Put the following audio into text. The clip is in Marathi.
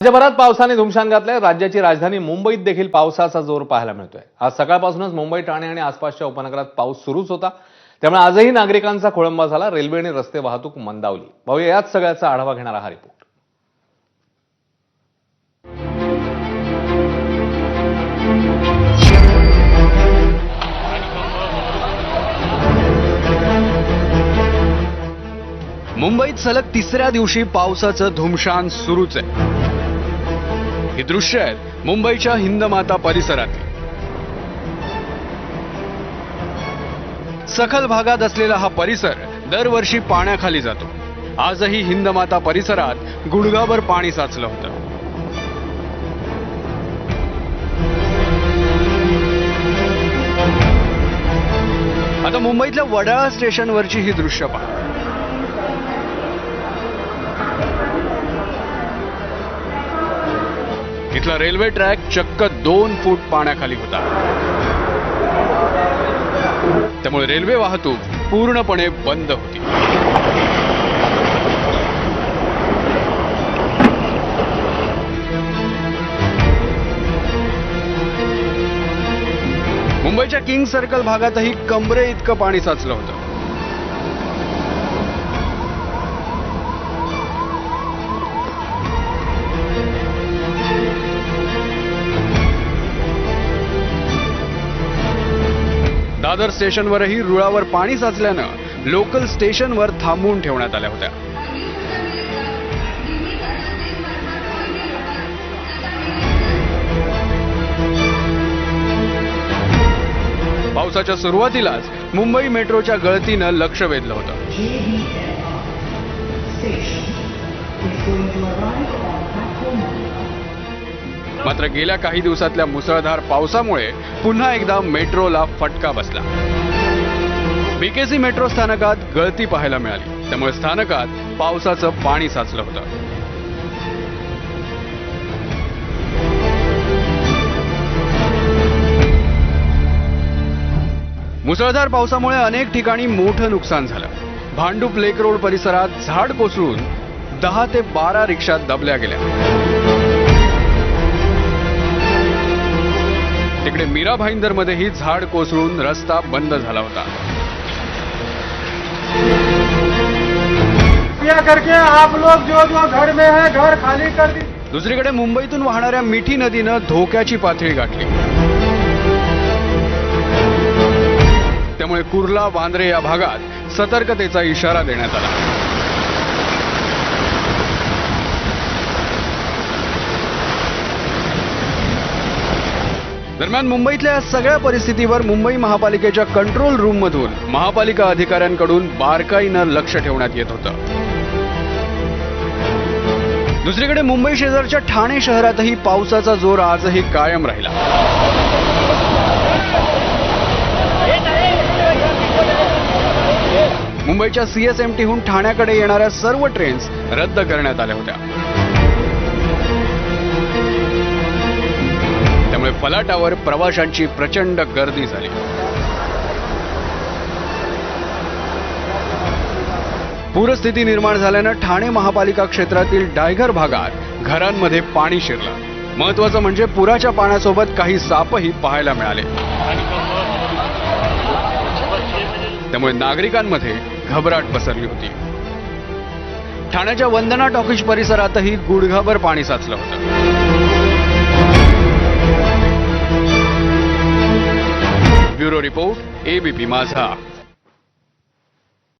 राज्यभरात पावसाने धुमशान घातलंय. राज्याची राजधानी मुंबईत देखील पावसाचा जोर पाहायला मिळतोय. आज सकाळपासूनच मुंबई ठाणे आणि आसपासच्या उपनगरात पाऊस सुरूच होता. त्यामुळे आजही नागरिकांचा खोळंबा झाला. रेल्वे आणि रस्ते वाहतूक मंदावली. भाऊ याच सगळ्याचा आढावा घेणारा हा रिपोर्ट मुंबईत सलग तिसऱ्या दिवशी पावसाचं धुमशान सुरूच आहे. ही दृश्य आहेत मुंबईच्या हिंदमाता परिसरातील सखल भागात असलेला हा परिसर दरवर्षी पाण्याखाली जातो. आजही हिंदमाता परिसरात गुडघाभर पाणी साचलं होतं. आता मुंबईतल्या वडाळा स्टेशनवरची ही दृश्य पहा. इथला रेल्वे ट्रॅक चक्क दोन फूट पाण्याखाली होता. त्यामुळे रेल्वे वाहतूक पूर्णपणे बंद होती. मुंबईच्या किंग सर्कल भागातही कमरे इतकं पाणी साचलं होतं. दादर स्टेशनवरही रुळावर पाणी साचल्यानं लोकल स्टेशनवर थांबवून ठेवण्यात आल्या होत्या. पावसाच्या सुरुवातीलाच मुंबई मेट्रोच्या गळतीनं लक्ष वेधलं होतं. मात्र गेल्या काही दिवसातल्या मुसळधार पावसामुळे पुन्हा एकदा मेट्रोला फटका बसला. बीकेसी मेट्रो स्थानकात गळती पाहायला मिळाली. त्यामुळे स्थानकात पावसाचं पाणी साचलं होतं. मुसळधार पावसामुळे अनेक ठिकाणी मोठं नुकसान झालं. भांडूप लेक रोड परिसरात झाड कोसळून दहा ते बारा रिक्षा दबल्या गेल्या. तिकडे मीरा भाईंदर मध्येही झाड कोसळून रस्ता बंद झाला होता. कृपया करके आप लोग जो जो घर में है घर खाली कर दीजिए। दुसरीकडे मुंबईतून वाहणाऱ्या मिठी नदीनं धोक्याची पातळी गाठली. त्यामुळे कुर्ला वांद्रे या भागात सतर्कतेचा इशारा देण्यात आला. दरम्यान मुंबईतल्या सगळ्या परिस्थितीवर मुंबई महापालिकेच्या कंट्रोल रूम मधून महापालिका अधिकाऱ्यांकडून बारकाईनं लक्ष ठेवण्यात येत होतं. दुसरीकडे मुंबई शेजारच्या ठाणे शहरातही पावसाचा जोर आजही कायम राहिला. मुंबईच्या सीएसएमटीहून ठाण्याकडे येणाऱ्या सर्व ट्रेन्स रद्द करण्यात आल्या होत्या. फलाटावर प्रवाशांची प्रचंड गर्दी झाली. पूरस्थिती निर्माण झाल्यानं ठाणे महापालिका क्षेत्रातील डायघर भागात घरांमध्ये पाणी शिरलं. महत्वाचं म्हणजे पुराच्या पाण्यासोबत काही सापही पाहायला मिळाले. त्यामुळे नागरिकांमध्ये घबराट पसरली होती. ठाण्याच्या वंदना टॉकीज परिसरातही गुडघाभर पाणी साचलं होतं. ब्युरो रिपोर्ट एबीपी माझा